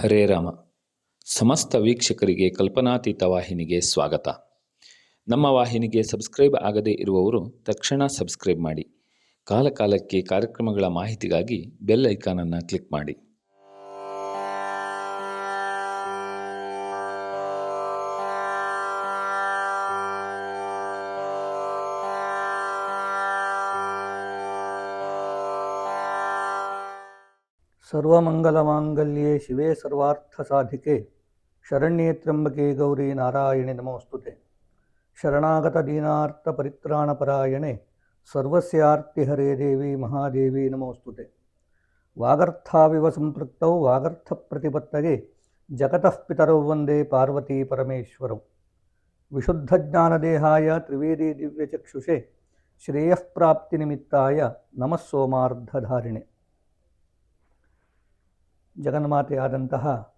ಹರೇ ರಾಮ. ಸಮಸ್ತ ವೀಕ್ಷಕರಿಗೆ ಕಲ್ಪನಾತೀತ ವಾಹಿನಿಗೆ ಸ್ವಾಗತ. ನಮ್ಮ ವಾಹಿನಿಗೆ ಸಬ್ಸ್ಕ್ರೈಬ್ ಆಗದೇ ಇರುವವರು ತಕ್ಷಣ ಸಬ್ಸ್ಕ್ರೈಬ್ ಮಾಡಿ. ಕಾಲಕಾಲಕ್ಕೆ ಕಾರ್ಯಕ್ರಮಗಳ ಮಾಹಿತಿಗಾಗಿ ಬೆಲ್ ಐಕಾನನ್ನು ಕ್ಲಿಕ್ ಮಾಡಿ. ಸರ್ವಮಂಗಲಮಾಂಗಲ್ಯೆ ಶಿವೆ ಸರ್ವಾರ್ಥಸಾಧಿಕೆ. ಶರಣ್ಯೇ ತ್ರ್ಯಂಬಕೆ ಗೌರಿ ನಾರಾಯಣಿ ನಮೋಸ್ತುತೆ. ಶರಣಾಗತ ದೀನಾರ್ಥ ಪರಿತ್ರಾಣಪರಾಯಣೆ. ಸರ್ವಸ್ಯಾರ್ತಿ ಹರೇ ದೇವಿ ಮಹಾದೇವಿ ನಮೋಸ್ತುತೆ. ವಾಗರ್ಥಾವಿವ ಸಂಪೃಕ್ತೌ ವಾಗರ್ಥ ಪ್ರತಿಪತ್ತಗೆ. ಜಗತಃ ಪಿತರೌ ವಂದೇ ಪಾರ್ವತಿ ಪರಮೇಶ್ವರೌ. ವಿಶುದ್ಧ ಜ್ಞಾನದೇಹಾಯ ತ್ರಿವೇದಿ ದಿವ್ಯಚಕ್ಷುಷೆ. ಶ್ರೇಯಃಪ್ರಾಪ್ತಿ ನಿಮಿತ್ತಾಯ ನಮಃ ಸೋಮಾರ್ಧಧಾರಿಣೆ. ಜಗನ್ಮಾತೆಯಾದಂತಹ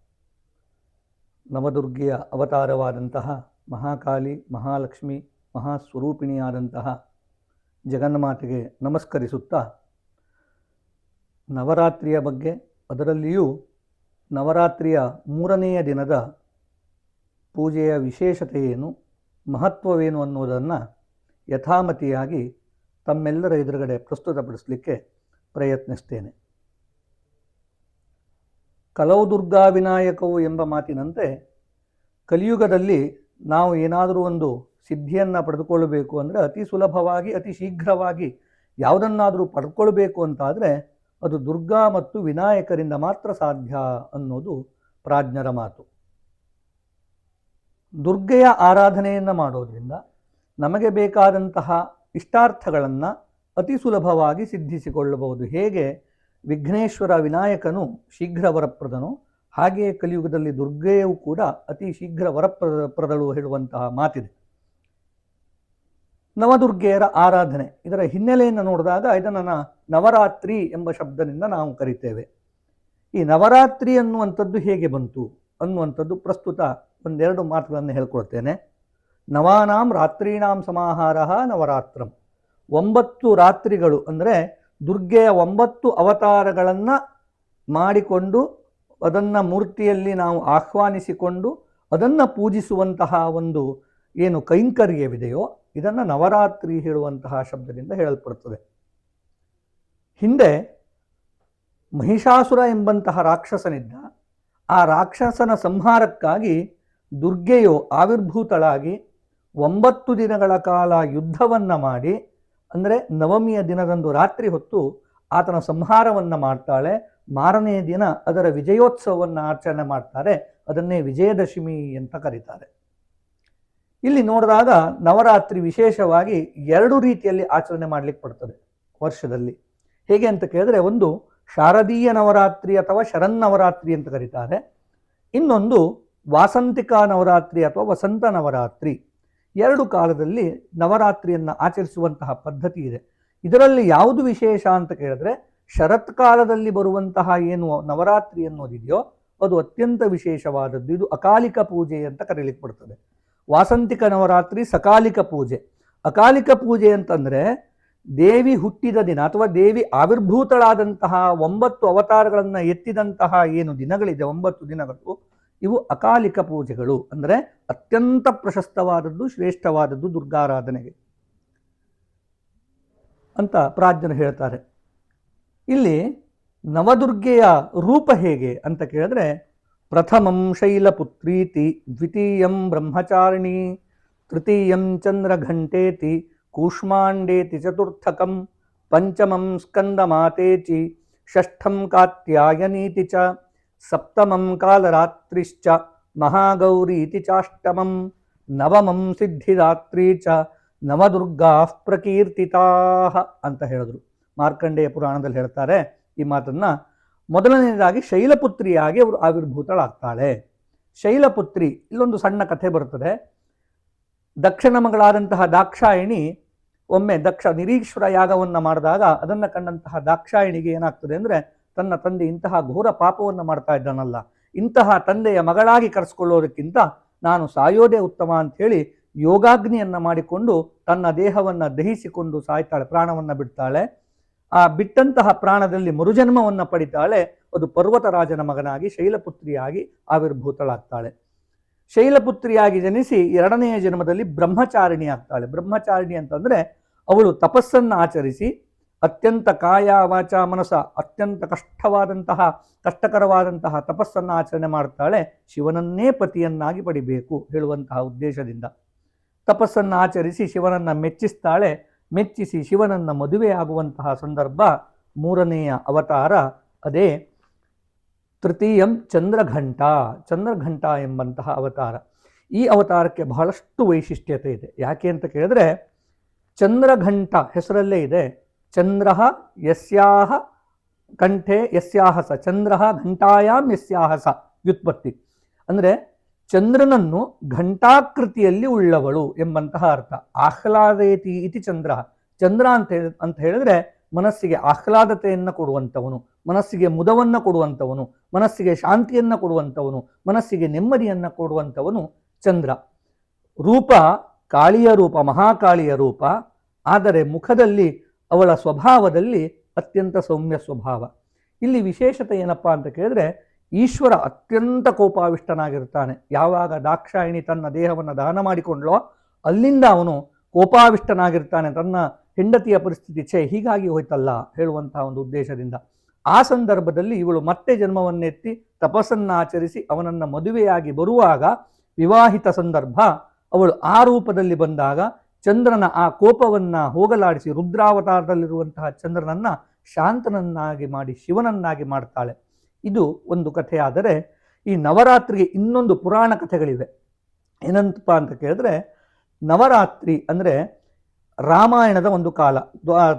ನವದುರ್ಗೆಯ ಅವತಾರವಾದಂತಹ ಮಹಾಕಾಳಿ, ಮಹಾಲಕ್ಷ್ಮಿ, ಮಹಾಸ್ವರೂಪಿಣಿಯಾದಂತಹ ಜಗನ್ಮಾತೆಗೆ ನಮಸ್ಕರಿಸುತ್ತಾ, ನವರಾತ್ರಿಯ ಬಗ್ಗೆ ಅದರಲ್ಲಿಯೂ ನವರಾತ್ರಿಯ ಮೂರನೆಯ ದಿನದ ಪೂಜೆಯ ವಿಶೇಷತೆ ಏನು ಮಹತ್ವವೇನು ಅನ್ನೋದನ್ನು ಯಥಾಮತಿಯಾಗಿ ತಮ್ಮೆಲ್ಲರ ಎದುರುಗಡೆ ಪ್ರಸ್ತುತಪಡಿಸಲಿಕ್ಕೆ ಪ್ರಯತ್ನಿಸ್ತೇನೆ. ಕಲವು ದುರ್ಗಾ ವಿನಾಯಕವು ಎಂಬ ಮಾತಿನಂತೆ ಕಲಿಯುಗದಲ್ಲಿ ನಾವು ಏನಾದರೂ ಒಂದು ಸಿದ್ಧಿಯನ್ನು ಪಡೆದುಕೊಳ್ಳಬೇಕು ಅಂದರೆ ಅತಿ ಸುಲಭವಾಗಿ, ಅತಿ ಶೀಘ್ರವಾಗಿ ಯಾವುದನ್ನಾದರೂ ಪಡ್ಕೊಳ್ಬೇಕು ಅಂತಾದರೆ ಅದು ದುರ್ಗಾ ಮತ್ತು ವಿನಾಯಕರಿಂದ ಮಾತ್ರ ಸಾಧ್ಯ ಅನ್ನೋದು ಪ್ರಾಜ್ಞರ ಮಾತು. ದುರ್ಗೆಯ ಆರಾಧನೆಯನ್ನು ಮಾಡೋದರಿಂದ ನಮಗೆ ಬೇಕಾದಂತಹ ಇಷ್ಟಾರ್ಥಗಳನ್ನು ಅತಿ ಸುಲಭವಾಗಿ ಸಿದ್ಧಿಸಿಕೊಳ್ಳಬಹುದು. ಹೇಗೆ? ವಿಘ್ನೇಶ್ವರ ವಿನಾಯಕನು ಶೀಘ್ರ ವರಪ್ರದನು. ಹಾಗೆಯೇ ಕಲಿಯುಗದಲ್ಲಿ ದುರ್ಗೆಯೂ ಕೂಡ ಅತಿ ಶೀಘ್ರ ವರಪ್ರದ ಪ್ರದಳು ಹೇಳುವಂತಹ ಮಾತಿದೆ. ನವದುರ್ಗೆಯರ ಆರಾಧನೆ. ಇದರ ಹಿನ್ನೆಲೆಯನ್ನು ನೋಡಿದಾಗ ಇದನ್ನು ನವರಾತ್ರಿ ಎಂಬ ಶಬ್ದದಿಂದ ನಾವು ಕರಿತೇವೆ. ಈ ನವರಾತ್ರಿ ಅನ್ನುವಂಥದ್ದು ಹೇಗೆ ಬಂತು? ಅನ್ನುವಂಥದ್ದು ಪ್ರಸ್ತುತ ಒಂದೆರಡು ಮಾತುಗಳನ್ನು ಹೇಳ್ಕೊಳ್ತೇನೆ. ನವಾನಾಂ ರಾತ್ರೀಣಾಂ ಸಮಾಹಾರ ನವರಾತ್ರಂ. ಒಂಬತ್ತು ರಾತ್ರಿಗಳು ಅಂದರೆ ದುರ್ಗೆಯ ಒಂಬತ್ತು ಅವತಾರಗಳನ್ನು ಮಾಡಿಕೊಂಡು ಅದನ್ನು ಮೂರ್ತಿಯಲ್ಲಿ ನಾವು ಆಹ್ವಾನಿಸಿಕೊಂಡು ಅದನ್ನು ಪೂಜಿಸುವಂತಹ ಒಂದು ಏನು ಕೈಂಕರ್ಯವಿದೆಯೋ ಇದನ್ನು ನವರಾತ್ರಿ ಹೇಳುವಂತಹ ಶಬ್ದದಿಂದ ಹೇಳಲ್ಪಡುತ್ತದೆ. ಹಿಂದೆ ಮಹಿಷಾಸುರ ಎಂಬಂತಹ ರಾಕ್ಷಸನಿದ್ದ, ಆ ರಾಕ್ಷಸನ ಸಂಹಾರಕ್ಕಾಗಿ ದುರ್ಗೆಯು ಆವಿರ್ಭೂತಳಾಗಿ ಒಂಬತ್ತು ದಿನಗಳ ಕಾಲ ಯುದ್ಧವನ್ನು ಮಾಡಿ ಅಂದರೆ ನವಮಿಯ ದಿನದಂದು ರಾತ್ರಿ ಹೊತ್ತು ಆತನ ಸಂಹಾರವನ್ನು ಮಾಡ್ತಾಳೆ. ಮಾರನೆಯ ದಿನ ಅದರ ವಿಜಯೋತ್ಸವವನ್ನು ಆಚರಣೆ ಮಾಡ್ತಾರೆ. ಅದನ್ನೇ ವಿಜಯದಶಮಿ ಅಂತ ಕರೀತಾರೆ. ಇಲ್ಲಿ ನೋಡಿದಾಗ ನವರಾತ್ರಿ ವಿಶೇಷವಾಗಿ ಎರಡು ರೀತಿಯಲ್ಲಿ ಆಚರಣೆ ಮಾಡಲಿಕ್ಕೆ ಬರ್ತದೆ ವರ್ಷದಲ್ಲಿ. ಹೇಗೆ ಅಂತ ಕೇಳಿದ್ರೆ ಒಂದು ಶಾರದೀಯ ನವರಾತ್ರಿ ಅಥವಾ ಶರನ್ನವರಾತ್ರಿ ಅಂತ ಕರೀತಾರೆ. ಇನ್ನೊಂದು ವಾಸಂತಿಕ ನವರಾತ್ರಿ ಅಥವಾ ವಸಂತ ನವರಾತ್ರಿ. ಎರಡು ಕಾಲದಲ್ಲಿ ನವರಾತ್ರಿಯನ್ನು ಆಚರಿಸುವಂತಹ ಪದ್ಧತಿ ಇದೆ. ಇದರಲ್ಲಿ ಯಾವುದು ವಿಶೇಷ ಅಂತ ಕೇಳಿದ್ರೆ ಶರತ್ಕಾಲದಲ್ಲಿ ಬರುವಂತಹ ಏನು ನವರಾತ್ರಿ ಅನ್ನೋದಿದೆಯೋ, ಅದು ಅತ್ಯಂತ ವಿಶೇಷವಾದದ್ದು. ಇದು ಅಕಾಲಿಕ ಪೂಜೆ ಅಂತ ಕರೀಲಿಕ್ಕೆ ಬರ್ತದೆ. ವಾಸಂತಿಕ ನವರಾತ್ರಿ ಸಕಾಲಿಕ ಪೂಜೆ. ಅಕಾಲಿಕ ಪೂಜೆ ಅಂತಂದರೆ, ದೇವಿ ಹುಟ್ಟಿದ ದಿನ ಅಥವಾ ದೇವಿ ಆವಿರ್ಭೂತಳಾದಂತಹ ಒಂಬತ್ತು ಅವತಾರಗಳನ್ನು ಎತ್ತಿದಂತಹ ಏನು ದಿನಗಳಿದೆ, ಒಂಬತ್ತು ದಿನಗಳು ಇವು ಅಕಾಲಿಕ ಪೂಜೆಗಳು ಅಂದರೆ ಅತ್ಯಂತ ಪ್ರಶಸ್ತವಾದದ್ದು, ಶ್ರೇಷ್ಠವಾದದ್ದು ದುರ್ಗಾರಾಧನೆಗೆ ಅಂತ ಪ್ರಾಜ್ಞರು ಹೇಳ್ತಾರೆ. ಇಲ್ಲಿ ನವದುರ್ಗೆಯ ರೂಪ ಹೇಗೆ ಅಂತ ಕೇಳಿದ್ರೆ, ಪ್ರಥಮಂ ಶೈಲಪುತ್ರೀತಿ, ದ್ವಿತೀಯಂ ಬ್ರಹ್ಮಚಾರಿಣಿ, ತೃತೀಯಂ ಚಂದ್ರಘಂಟೇತಿ, ಕೂಷ್ಮಾಂಡೇತಿ ಚತುರ್ಥಕಂ, ಪಂಚಮಂ ಸ್ಕಂದಮಾತೇಚಿ, ಷಷ್ಠಂ ಕಾತ್ಯಾಯನೀತಿ ಚ ಸಪ್ತಮಂ ಕಾಲರಾತ್ರಿಶ್ಚ ಇತಿ ಚಾಷ್ಟಮಂ, ನವಮಂ ಸಿದ್ಧಿದಾತ್ರಿ ಚ, ನವದುರ್ಗಾ ಪ್ರಕೀರ್ತಿತಾ ಅಂತ ಹೇಳಿದ್ರು. ಮಾರ್ಕಂಡೇಯ ಪುರಾಣದಲ್ಲಿ ಹೇಳ್ತಾರೆ ಈ ಮಾತನ್ನ. ಮೊದಲನೆಯದಾಗಿ ಶೈಲಪುತ್ರಿಯಾಗಿ ಅವರು ಆವಿರ್ಭೂತಳಾಗ್ತಾಳೆ. ಶೈಲಪುತ್ರಿ, ಇಲ್ಲೊಂದು ಸಣ್ಣ ಕಥೆ ಬರ್ತದೆ. ದಕ್ಷಿಣ ಮಗಳಾದಂತಹ ದಾಕ್ಷಾಯಿಣಿ, ಒಮ್ಮೆ ದಕ್ಷ ನಿರೀಶ್ವರ ಯಾಗವನ್ನು ಮಾಡಿದಾಗ ಅದನ್ನು ಕಂಡಂತಹ ದಾಕ್ಷಾಯಿಣಿಗೆ ಏನಾಗ್ತದೆ ಅಂದರೆ ತನ್ನ ತಂದೆ ಇಂತಹ ಘೋರ ಪಾಪವನ್ನು ಮಾಡ್ತಾ ಇದ್ದಾನಲ್ಲ, ಇಂತಹ ತಂದೆಯ ಮಗಳಾಗಿ ಕರೆಸ್ಕೊಳ್ಳೋದಕ್ಕಿಂತ ನಾನು ಸಾಯೋದೇ ಉತ್ತಮ ಅಂಥೇಳಿ ಯೋಗಾಗ್ನಿಯನ್ನು ಮಾಡಿಕೊಂಡು ತನ್ನ ದೇಹವನ್ನು ದಹಿಸಿಕೊಂಡು ಸಾಯ್ತಾಳೆ, ಪ್ರಾಣವನ್ನು ಬಿಡ್ತಾಳೆ. ಆ ಬಿಟ್ಟಂತಹ ಪ್ರಾಣದಲ್ಲಿ ಮರುಜನ್ಮವನ್ನು ಪಡಿತಾಳೆ. ಅದು ಪರ್ವತರಾಜನ ಮಗನಾಗಿ, ಶೈಲಪುತ್ರಿಯಾಗಿ ಆವಿರ್ಭೂತಳಾಗ್ತಾಳೆ. ಶೈಲಪುತ್ರಿಯಾಗಿ ಜನಿಸಿ ಎರಡನೆಯ ಜನ್ಮದಲ್ಲಿ ಬ್ರಹ್ಮಚಾರಿಣಿ ಆಗ್ತಾಳೆ. ಬ್ರಹ್ಮಚಾರಿಣಿ ಅಂತಂದ್ರೆ ಅವಳು ತಪಸ್ಸನ್ನು ಆಚರಿಸಿ ಅತ್ಯಂತ ಕಾಯ ವಾಚ ಮನಸ ಅತ್ಯಂತ ಕಷ್ಟವಾದಂತಹ, ಕಷ್ಟಕರವಾದಂತಹ ತಪಸ್ಸನ್ನು ಆಚರಣೆ ಮಾಡ್ತಾಳೆ, ಶಿವನನ್ನೇ ಪತಿಯನ್ನಾಗಿ ಪಡಿಬೇಕು ಹೇಳುವಂತಹ ಉದ್ದೇಶದಿಂದ. ತಪಸ್ಸನ್ನು ಆಚರಿಸಿ ಶಿವನನ್ನು ಮೆಚ್ಚಿಸ್ತಾಳೆ, ಮೆಚ್ಚಿಸಿ ಶಿವನನ್ನು ಮದುವೆಯಾಗುವಂತಹ ಸಂದರ್ಭ ಮೂರನೆಯ ಅವತಾರ, ಅದೇ ತೃತೀಯಂ ಚಂದ್ರಘಂಟ ಚಂದ್ರಘಂಟ ಎಂಬಂತಹ ಅವತಾರ. ಈ ಅವತಾರಕ್ಕೆ ಬಹಳಷ್ಟು ವೈಶಿಷ್ಟ್ಯತೆ ಇದೆ. ಯಾಕೆ ಅಂತ ಕೇಳಿದ್ರೆ, ಚಂದ್ರಘಂಟ ಹೆಸರಲ್ಲೇ ಇದೆ. ಚಂದ್ರ ಯಸ್ಯಾಹ ಕಂಠೆ ಯಸ್ಯಾಹ ಸ, ಚಂದ್ರ ಘಂಟಾಯಾಮ್ ಯಸ್ಯಾಹ ಸ, ವ್ಯುತ್ಪತ್ತಿ. ಅಂದರೆ ಚಂದ್ರನನ್ನು ಘಂಟಾಕೃತಿಯಲ್ಲಿ ಉಳ್ಳವಳು ಎಂಬಂತಹ ಅರ್ಥ. ಆಹ್ಲಾದೇತಿ ಇತಿ ಚಂದ್ರ. ಚಂದ್ರ ಅಂತ ಅಂತ ಹೇಳಿದ್ರೆ ಮನಸ್ಸಿಗೆ ಆಹ್ಲಾದತೆಯನ್ನು ಕೊಡುವಂಥವನು, ಮನಸ್ಸಿಗೆ ಮುದವನ್ನು ಕೊಡುವಂಥವನು, ಮನಸ್ಸಿಗೆ ಶಾಂತಿಯನ್ನು ಕೊಡುವಂಥವನು, ಮನಸ್ಸಿಗೆ ನೆಮ್ಮದಿಯನ್ನು ಕೊಡುವಂಥವನು ಚಂದ್ರ. ರೂಪ ಕಾಳಿಯ ರೂಪ, ಮಹಾಕಾಳಿಯ ರೂಪ, ಆದರೆ ಮುಖದಲ್ಲಿ ಅವಳ ಸ್ವಭಾವದಲ್ಲಿ ಅತ್ಯಂತ ಸೌಮ್ಯ ಸ್ವಭಾವ. ಇಲ್ಲಿ ವಿಶೇಷತೆ ಏನಪ್ಪ ಅಂತ ಕೇಳಿದ್ರೆ ಈಶ್ವರ ಅತ್ಯಂತ ಕೋಪಾವಿಷ್ಟನಾಗಿರ್ತಾನೆ. ಯಾವಾಗ ದಾಕ್ಷಾಯಿಣಿ ತನ್ನ ದೇಹವನ್ನು ದಾನ ಮಾಡಿಕೊಂಡ್ಲೋ ಅಲ್ಲಿಂದ ಅವನು ಕೋಪಾವಿಷ್ಟನಾಗಿರ್ತಾನೆ. ತನ್ನ ಹೆಂಡತಿಯ ಪರಿಸ್ಥಿತಿ ಛೇ, ಹೀಗಾಗಿ ಹೋಯ್ತಲ್ಲ ಹೇಳುವಂತಹ ಒಂದು ಉದ್ದೇಶದಿಂದ. ಆ ಸಂದರ್ಭದಲ್ಲಿ ಇವಳು ಮತ್ತೆ ಜನ್ಮವನ್ನೆತ್ತಿ ತಪಸ್ಸನ್ನು ಆಚರಿಸಿ ಅವನನ್ನು ಮದುವೆಯಾಗಿ ಬರುವಾಗ ವಿವಾಹಿತ ಸಂದರ್ಭ ಅವಳು ಆ ರೂಪದಲ್ಲಿ ಬಂದಾಗ ಚಂದ್ರನ ಆ ಕೋಪವನ್ನ ಹೋಗಲಾಡಿಸಿ ರುದ್ರಾವತಾರದಲ್ಲಿರುವಂತಹ ಚಂದ್ರನನ್ನ ಶಾಂತನನ್ನಾಗಿ ಮಾಡಿ ಶಿವನನ್ನಾಗಿ ಮಾಡ್ತಾಳೆ. ಇದು ಒಂದು ಕಥೆಯಾದರೆ ಈ ನವರಾತ್ರಿಗೆ ಇನ್ನೊಂದು ಪುರಾಣ ಕಥೆಗಳಿವೆ. ಏನಂತಪ್ಪ ಅಂತ ಕೇಳಿದ್ರೆ ನವರಾತ್ರಿ ಅಂದರೆ ರಾಮಾಯಣದ ಒಂದು ಕಾಲ.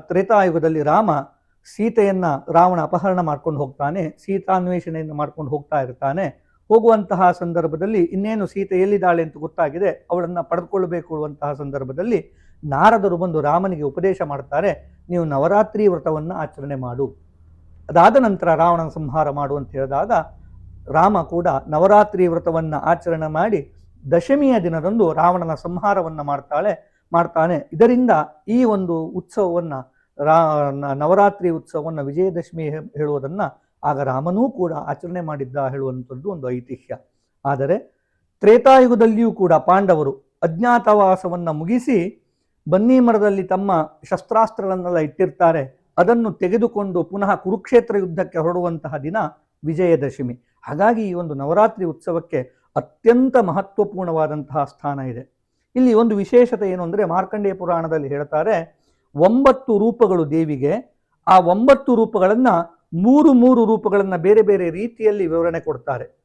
ತ್ರೇತಾಯುಗದಲ್ಲಿ ರಾಮ ಸೀತೆಯನ್ನ ರಾವಣ ಅಪಹರಣ ಮಾಡ್ಕೊಂಡು ಹೋಗ್ತಾನೆ, ಸೀತಾನ್ವೇಷಣೆಯನ್ನು ಮಾಡ್ಕೊಂಡು ಹೋಗ್ತಾ ಇರ್ತಾನೆ. ಹೋಗುವಂತಹ ಸಂದರ್ಭದಲ್ಲಿ ಇನ್ನೇನು ಸೀತೆ ಎಲ್ಲಿದ್ದಾಳೆ ಅಂತ ಗೊತ್ತಾಗಿದೆ, ಅವಳನ್ನು ಪಡೆದುಕೊಳ್ಳಬೇಕು ಅಂತಹ ಸಂದರ್ಭದಲ್ಲಿ ನಾರದರು ಬಂದು ರಾಮನಿಗೆ ಉಪದೇಶ ಮಾಡ್ತಾರೆ, ನೀವು ನವರಾತ್ರಿ ವ್ರತವನ್ನು ಆಚರಣೆ ಮಾಡು. ಅದಾದ ನಂತರ ರಾವಣನ ಸಂಹಾರ ಮಾಡು ಅಂತ ಹೇಳಿದಾಗ ರಾಮ ಕೂಡ ನವರಾತ್ರಿ ವ್ರತವನ್ನು ಆಚರಣೆ ಮಾಡಿ ದಶಮಿಯ ದಿನದಂದು ರಾವಣನ ಸಂಹಾರವನ್ನು ಮಾಡ್ತಾಳೆ, ಮಾಡ್ತಾನೆ. ಇದರಿಂದ ಈ ಒಂದು ಉತ್ಸವವನ್ನು ರಾ ನವರಾತ್ರಿ ಉತ್ಸವವನ್ನು ವಿಜಯದಶಮಿ ಹೇಳುವುದನ್ನು ಆಗ ರಾಮನೂ ಕೂಡ ಆಚರಣೆ ಮಾಡಿದ್ದ ಹೇಳುವಂಥದ್ದು ಒಂದು ಐತಿಹ್ಯ. ಆದರೆ ತ್ರೇತಾಯುಗದಲ್ಲಿಯೂ ಕೂಡ ಪಾಂಡವರು ಅಜ್ಞಾತವಾಸವನ್ನು ಮುಗಿಸಿ ಬನ್ನಿ ಮರದಲ್ಲಿ ತಮ್ಮ ಶಸ್ತ್ರಾಸ್ತ್ರಗಳನ್ನೆಲ್ಲ ಇಟ್ಟಿರ್ತಾರೆ. ಅದನ್ನು ತೆಗೆದುಕೊಂಡು ಪುನಃ ಕುರುಕ್ಷೇತ್ರ ಯುದ್ಧಕ್ಕೆ ಹೊರಡುವಂತಹ ದಿನ ವಿಜಯದಶಮಿ. ಹಾಗಾಗಿ ಈ ಒಂದು ನವರಾತ್ರಿ ಉತ್ಸವಕ್ಕೆ ಅತ್ಯಂತ ಮಹತ್ವಪೂರ್ಣವಾದಂತಹ ಸ್ಥಾನ ಇದೆ. ಇಲ್ಲಿ ಒಂದು ವಿಶೇಷತೆ ಏನು ಅಂದರೆ ಮಾರ್ಕಂಡೇಯ ಪುರಾಣದಲ್ಲಿ ಹೇಳ್ತಾರೆ, ಒಂಬತ್ತು ರೂಪಗಳು ದೇವಿಗೆ. ಆ ಒಂಬತ್ತು ರೂಪಗಳನ್ನ ಮೂರು ಮೂರು ರೂಪಗಳನ್ನು ಬೇರೆ ಬೇರೆ ರೀತಿಯಲ್ಲಿ ವಿವರಣೆ ಕೊಡ್ತಾರೆ.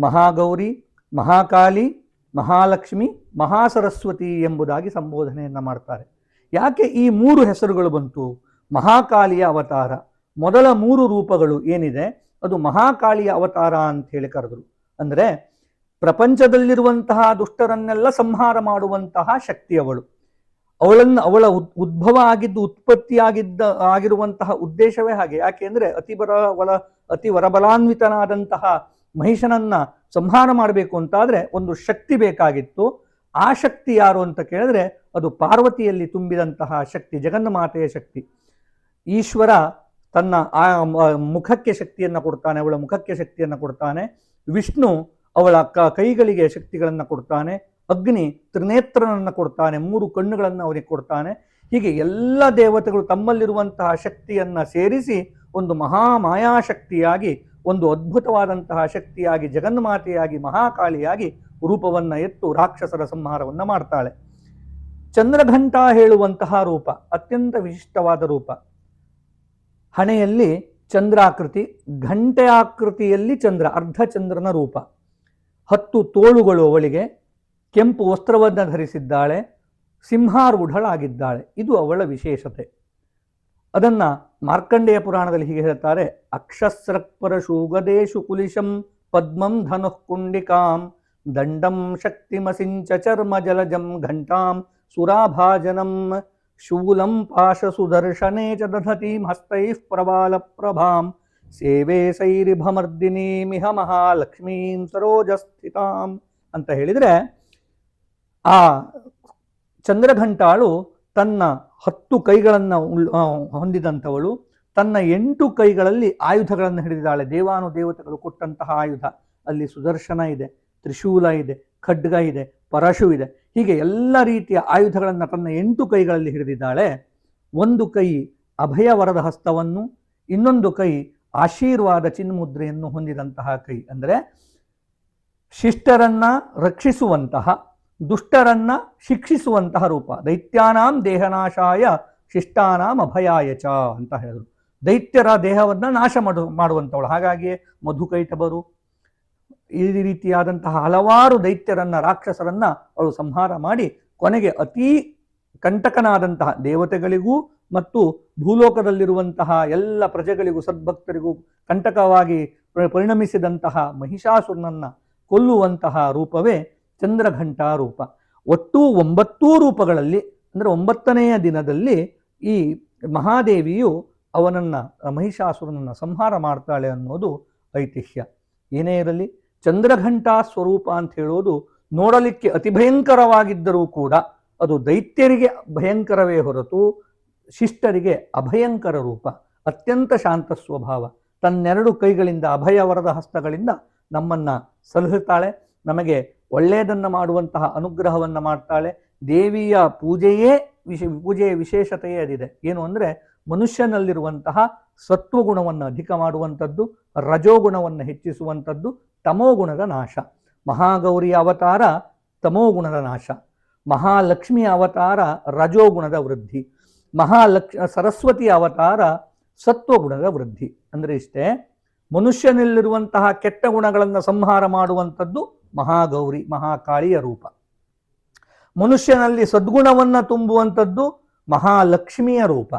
ಮಹಾಗೌರಿ, ಮಹಾಕಾಳಿ, ಮಹಾಲಕ್ಷ್ಮಿ, ಮಹಾಸರಸ್ವತಿ ಎಂಬುದಾಗಿ ಸಂಬೋಧನೆಯನ್ನು ಮಾಡ್ತಾರೆ. ಯಾಕೆ ಈ ಮೂರು ಹೆಸರುಗಳು ಬಂತು? ಮಹಾಕಾಳಿಯ ಅವತಾರ. ಮೊದಲ ಮೂರು ರೂಪಗಳು ಏನಿದೆ? ಅದು ಮಹಾಕಾಳಿಯ ಅವತಾರ ಅಂತ ಹೇಳಿ ಕರೆದರು. ಅಂದರೆ ಪ್ರಪಂಚದಲ್ಲಿರುವಂತಹ ದುಷ್ಟರನ್ನೆಲ್ಲ ಸಂಹಾರ ಮಾಡುವಂತಹ ಶಕ್ತಿ ಅವಳು ಅವಳನ್ನು ಅವಳ ಉದ್- ಉದ್ಭವ ಆಗಿದ್ದು ಉತ್ಪತ್ತಿಯಾಗಿದ್ದ ಆಗಿರುವಂತಹ ಉದ್ದೇಶವೇ ಹಾಗೆ. ಯಾಕೆ ಅಂದರೆ ಅತಿ ಬರ ವಲ ಅತಿ ವರಬಲಾನ್ವಿತನಾದಂತಹ ಮಹಿಷನನ್ನ ಸಂಹಾರ ಮಾಡಬೇಕು ಅಂತಾದರೆ ಒಂದು ಶಕ್ತಿ ಬೇಕಾಗಿತ್ತು. ಆ ಶಕ್ತಿ ಯಾರು ಅಂತ ಕೇಳಿದ್ರೆ ಅದು ಪಾರ್ವತಿಯಲ್ಲಿ ತುಂಬಿದಂತಹ ಶಕ್ತಿ, ಜಗನ್ಮಾತೆಯ ಶಕ್ತಿ. ಈಶ್ವರ ತನ್ನ ಆ ಮುಖಕ್ಕೆ ಶಕ್ತಿಯನ್ನು ಕೊಡ್ತಾನೆ, ಅವಳ ಮುಖಕ್ಕೆ ಶಕ್ತಿಯನ್ನು ಕೊಡ್ತಾನೆ. ವಿಷ್ಣು ಅವಳ ಕ, ಕೈಗಳಿಗೆ ಶಕ್ತಿಗಳನ್ನು ಕೊಡ್ತಾನೆ. ಅಗ್ನಿ ತ್ರಿನೇತ್ರನನ್ನು ಕೊಡ್ತಾನೆ, ಮೂರು ಕಣ್ಣುಗಳನ್ನು ಅವರಿಗೆ ಕೊಡ್ತಾನೆ. ಹೀಗೆ ಎಲ್ಲ ದೇವತೆಗಳು ತಮ್ಮಲ್ಲಿರುವಂತಹ ಶಕ್ತಿಯನ್ನು ಸೇರಿಸಿ ಒಂದು ಮಹಾ ಮಾಯಾಶಕ್ತಿಯಾಗಿ, ಒಂದು ಅದ್ಭುತವಾದಂತಹ ಶಕ್ತಿಯಾಗಿ, ಜಗನ್ಮಾತೆಯಾಗಿ, ಮಹಾಕಾಳಿಯಾಗಿ ರೂಪವನ್ನು ಎತ್ತು ರಾಕ್ಷಸರ ಸಂಹಾರವನ್ನು ಮಾಡ್ತಾಳೆ. ಚಂದ್ರಘಂಟ ಹೇಳುವಂತಹ ರೂಪ, ಅತ್ಯಂತ ವಿಶಿಷ್ಟವಾದ ರೂಪ. ಹಣೆಯಲ್ಲಿ ಚಂದ್ರಾಕೃತಿ ಘಂಟೆ ಆಕೃತಿಯಲ್ಲಿ ಚಂದ್ರ ಅರ್ಧ ಚಂದ್ರನ ರೂಪ. ಹತ್ತು ತೋಳುಗಳು ಅವಳಿಗೆ ಕೆಂಪು ವಸ್ತ್ರವನ್ನು ಧರಿಸಿದ್ದಾಳೆ ಸಿಂಹಾರೂಢಳಾಗಿದ್ದಾಳೆ ಇದು ಅವಳ ವಿಶೇಷತೆ. ಅದನ್ನ ಮಾರ್ಕಂಡೇಯ ಪುರಾಣದಲ್ಲಿ ಹೀಗೆ ಹೇಳ್ತಾರೆ ಅಕ್ಷಸ್ರಕ್ಪರಶು ಶೂಗದೇಶು ಕುಲಿಶಂ ಪದ್ಮಂ ಧನುಃ ಕುಂಡಿಕಾಂ, ದಂಡಂ ಶಕ್ತಿಮಸಿಂಚ ಚರ್ಮ ಜಲಜಂ ಘಂಟಾಂ, ಸುರಾಭಾಜನಂ ಶೂಲಂ ಪಾಶಸುದರ್ಶನೆ ಚ ದಧತೀಂ ಹಸ್ತೈಃ ಪ್ರಬಾಲ ಪ್ರಭಾಂ ಸೇವೆ ಸೈರಿಭಮರ್ದಿನೀಮಿಹ ಮಹಾಲಕ್ಷ್ಮೀಂ ಸರೋಜಸ್ಥಿತಾಂ ಅಂತ ಹೇಳಿದರೆ ಆ ಚಂದ್ರಘಂಟಾಳು ತನ್ನ ಹತ್ತು ಕೈಗಳನ್ನು ಹೊಂದಿದಂಥವಳು. ತನ್ನ ಎಂಟು ಕೈಗಳಲ್ಲಿ ಆಯುಧಗಳನ್ನು ಹಿಡಿದಿದ್ದಾಳೆ. ದೇವಾನು ದೇವತೆಗಳು ಕೊಟ್ಟಂತಹ ಆಯುಧ. ಅಲ್ಲಿ ಸುದರ್ಶನ ಇದೆ, ತ್ರಿಶೂಲ ಇದೆ, ಖಡ್ಗ ಇದೆ, ಪರಶು ಇದೆ. ಹೀಗೆ ಎಲ್ಲ ರೀತಿಯ ಆಯುಧಗಳನ್ನು ತನ್ನ ಎಂಟು ಕೈಗಳಲ್ಲಿ ಹಿಡಿದಿದ್ದಾಳೆ. ಒಂದು ಕೈ ಅಭಯ ವರದ ಹಸ್ತವನ್ನು, ಇನ್ನೊಂದು ಕೈ ಆಶೀರ್ವಾದ ಚಿನ್ಮುದ್ರೆಯನ್ನು ಹೊಂದಿದಂತಹ ಕೈ. ಅಂದರೆ ಶಿಷ್ಟರನ್ನ ರಕ್ಷಿಸುವಂತಹ ದುಷ್ಟರನ್ನ ಶಿಕ್ಷಿಸುವಂತಹ ರೂಪ. ದೈತ್ಯಾನಾಂ ದೇಹನಾಶಾಯ, ಶಿಷ್ಟಾನಾಂ ಚ ಅಂತ ಹೇಳಿದ್ರು. ದೈತ್ಯರ ದೇಹವನ್ನ ನಾಶ ಮಾಡು, ಮಾಡುವಂಥವಳು. ಹಾಗಾಗಿಯೇ ಮಧುಕೈಟಬರು. ಈ ರೀತಿಯಾದಂತಹ ಹಲವಾರು ದೈತ್ಯರನ್ನ, ರಾಕ್ಷಸರನ್ನ ಅವಳು ಸಂಹಾರ ಮಾಡಿ ಕೊನೆಗೆ ಅತೀ ಕಂಟಕನಾದಂತಹ ದೇವತೆಗಳಿಗೂ ಮತ್ತು ಭೂಲೋಕದಲ್ಲಿರುವಂತಹ ಎಲ್ಲ ಪ್ರಜೆಗಳಿಗೂ, ಸದ್ಭಕ್ತರಿಗೂ ಕಂಟಕವಾಗಿ ಪರಿ- ಪರಿಣಮಿಸಿದಂತಹ ಮಹಿಷಾಸುರನನ್ನ ಕೊಲ್ಲುವಂತಹ ರೂಪವೇ ಚಂದ್ರಘಂಟಾ ರೂಪ ಒಟ್ಟು ಒಂಬತ್ತೂ ರೂಪಗಳಲ್ಲಿ, ಅಂದರೆ ಒಂಬತ್ತನೆಯ ದಿನದಲ್ಲಿ ಈ ಮಹಾದೇವಿಯು ಅವನನ್ನು, ಮಹಿಷಾಸುರನನ್ನು ಸಂಹಾರ ಮಾಡ್ತಾಳೆ ಅನ್ನೋದು ಐತಿಹ್ಯ. ಏನೇ ಇರಲಿ, ಚಂದ್ರಘಂಟಾ ಸ್ವರೂಪ ಅಂತ ಹೇಳೋದು ನೋಡಲಿಕ್ಕೆ ಅತಿ ಭಯಂಕರವಾಗಿದ್ದರೂ ಕೂಡ ಅದು ದೈತ್ಯರಿಗೆ ಭಯಂಕರವೇ ಹೊರತು ಶಿಷ್ಟರಿಗೆ ಅಭಯಂಕರ ರೂಪ, ಅತ್ಯಂತ ಶಾಂತ ಸ್ವಭಾವ. ತನ್ನೆರಡು ಕೈಗಳಿಂದ ಅಭಯವರದ ಹಸ್ತಗಳಿಂದ ನಮ್ಮನ್ನು ಸಲಹುತ್ತಾಳೆ. ನಮಗೆ ಒಳ್ಳೆಯದನ್ನು ಮಾಡುವಂತಹ ಅನುಗ್ರಹವನ್ನು ಮಾಡ್ತಾಳೆ. ದೇವಿಯ ಪೂಜೆಯೇ ವಿಶ, ಪೂಜೆಯ ವಿಶೇಷತೆಯೇ ಅದಿದೆ. ಏನು ಅಂದರೆ ಮನುಷ್ಯನಲ್ಲಿರುವಂತಹ ಸತ್ವಗುಣವನ್ನು ಅಧಿಕ ಮಾಡುವಂಥದ್ದು, ರಜೋಗುಣವನ್ನು ಹೆಚ್ಚಿಸುವಂಥದ್ದು ತಮೋಗುಣದ ನಾಶ. ಮಹಾಗೌರಿಯ ಅವತಾರ ತಮೋಗುಣದ ನಾಶ. ಮಹಾಲಕ್ಷ್ಮಿಯ ಅವತಾರ ರಜೋಗುಣದ ವೃದ್ಧಿ. ಮಹಾಲಕ್ಷ ಸರಸ್ವತಿಯ ಅವತಾರ ಸತ್ವಗುಣದ ವೃದ್ಧಿ. ಅಂದರೆ ಇಷ್ಟೇ, ಮನುಷ್ಯನಲ್ಲಿರುವಂತಹ ಕೆಟ್ಟ ಗುಣಗಳನ್ನು ಸಂಹಾರ ಮಾಡುವಂಥದ್ದು ಮಹಾಗೌರಿ, ಮಹಾಕಾಳಿಯ ರೂಪ. ಮನುಷ್ಯನಲ್ಲಿ ಸದ್ಗುಣವನ್ನು ತುಂಬುವಂಥದ್ದು ಮಹಾಲಕ್ಷ್ಮಿಯ ರೂಪ.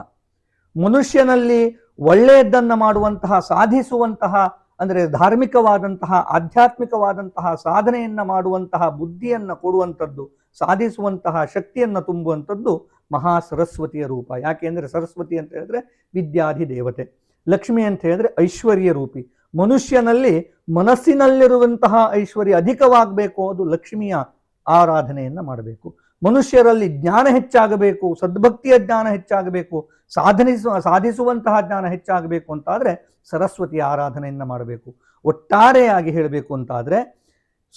ಮನುಷ್ಯನಲ್ಲಿ ಒಳ್ಳೆಯದನ್ನು ಮಾಡುವಂತಹ, ಸಾಧಿಸುವಂತಹ, ಅಂದರೆ ಧಾರ್ಮಿಕವಾದಂತಹ, ಆಧ್ಯಾತ್ಮಿಕವಾದಂತಹ ಸಾಧನೆಯನ್ನು ಮಾಡುವಂತಹ ಬುದ್ಧಿಯನ್ನು ಕೊಡುವಂಥದ್ದು, ಸಾಧಿಸುವಂತಹ ಶಕ್ತಿಯನ್ನು ತುಂಬುವಂಥದ್ದು ಮಹಾ ಸರಸ್ವತಿಯ ರೂಪ ಯಾಕೆಂದರೆ ಸರಸ್ವತಿ ಅಂತ ಹೇಳಿದ್ರೆ ವಿದ್ಯಾಧಿ ದೇವತೆ ಲಕ್ಷ್ಮಿ ಅಂತ ಹೇಳಿದ್ರೆ ಐಶ್ವರ್ಯ ರೂಪಿ. ಮನುಷ್ಯನಲ್ಲಿ ಮನಸ್ಸಿನಲ್ಲಿರುವಂತಹ ಐಶ್ವರ್ಯ ಅಧಿಕವಾಗಬೇಕು, ಅದು ಲಕ್ಷ್ಮಿಯ ಆರಾಧನೆಯನ್ನು ಮಾಡಬೇಕು. ಮನುಷ್ಯರಲ್ಲಿ ಜ್ಞಾನ ಹೆಚ್ಚಾಗಬೇಕು, ಸದ್ಭಕ್ತಿಯ ಜ್ಞಾನ ಹೆಚ್ಚಾಗಬೇಕು ಸಾಧನಿಸುವ ಸಾಧಿಸುವಂತಹ ಜ್ಞಾನ ಹೆಚ್ಚಾಗಬೇಕು ಅಂತಾದರೆ ಸರಸ್ವತಿಯ ಆರಾಧನೆಯನ್ನು ಮಾಡಬೇಕು. ಒಟ್ಟಾರೆಯಾಗಿ ಹೇಳಬೇಕು ಅಂತಾದರೆ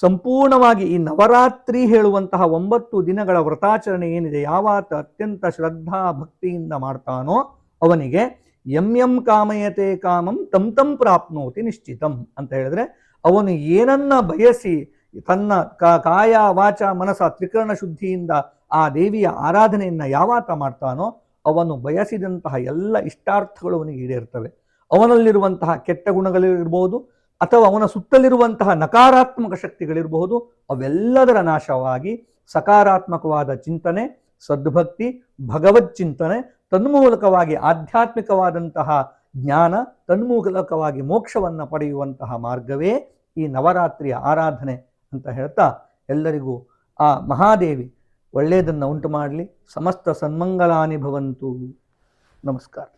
ಸಂಪೂರ್ಣವಾಗಿ ಈ ನವರಾತ್ರಿ ಹೇಳುವಂತಹ ಒಂಬತ್ತು ದಿನಗಳ ವ್ರತಾಚರಣೆ ಏನಿದೆ, ಯಾವಾತ ಅತ್ಯಂತ ಶ್ರದ್ಧಾ ಭಕ್ತಿಯಿಂದ ಮಾಡ್ತಾನೋ ಅವನಿಗೆ ಎಂ ಎಂ ಕಾಮಯತೆ ಕಾಮಂ ತಂ ತಂ ಪ್ರಾಪ್ನೋತಿ ನಿಶ್ಚಿತಂ ಅಂತ ಹೇಳಿದ್ರೆ ಅವನು ಏನನ್ನ ಬಯಸಿ ತನ್ನ ಕಾಯ ವಾಚ ಮನಸ ತ್ರಿಕರಣ ಶುದ್ಧಿಯಿಂದ ಆ ದೇವಿಯ ಆರಾಧನೆಯನ್ನ ಯಾವಾತ ಮಾಡ್ತಾನೋ ಅವನು ಬಯಸಿದಂತಹ ಎಲ್ಲ ಇಷ್ಟಾರ್ಥಗಳು ಅವನಿಗೆ ಈಡೇರ್ತವೆ. ಅವನಲ್ಲಿರುವಂತಹ ಕೆಟ್ಟ ಗುಣಗಳಿರ್ಬೋದು ಅಥವಾ ಅವನ ಸುತ್ತಲಿರುವಂತಹ ನಕಾರಾತ್ಮಕ ಶಕ್ತಿಗಳಿರಬಹುದು ಅವೆಲ್ಲದರ ನಾಶವಾಗಿ ಸಕಾರಾತ್ಮಕವಾದ ಚಿಂತನೆ ಸದ್ಭಕ್ತಿ, ಭಗವತ್ ಚಿಂತನೆ ತನ್ಮೂಲಕವಾಗಿ ಆಧ್ಯಾತ್ಮಿಕವಾದಂತಹ ಜ್ಞಾನ, ತನ್ಮೂಲಕವಾಗಿ ಮೋಕ್ಷವನ್ನು ಪಡೆಯುವಂತಹ ಮಾರ್ಗವೇ ಈ ನವರಾತ್ರಿಯ ಆರಾಧನೆ ಅಂತ ಹೇಳ್ತಾ ಎಲ್ಲರಿಗೂ ಆ ಮಹಾದೇವಿ ಒಳ್ಳೆಯದನ್ನು ಉಂಟು ಮಾಡಲಿ. ಸಮಸ್ತ ಸನ್ಮಂಗಲಾನಿ ಭವಂತು. ನಮಸ್ಕಾರ.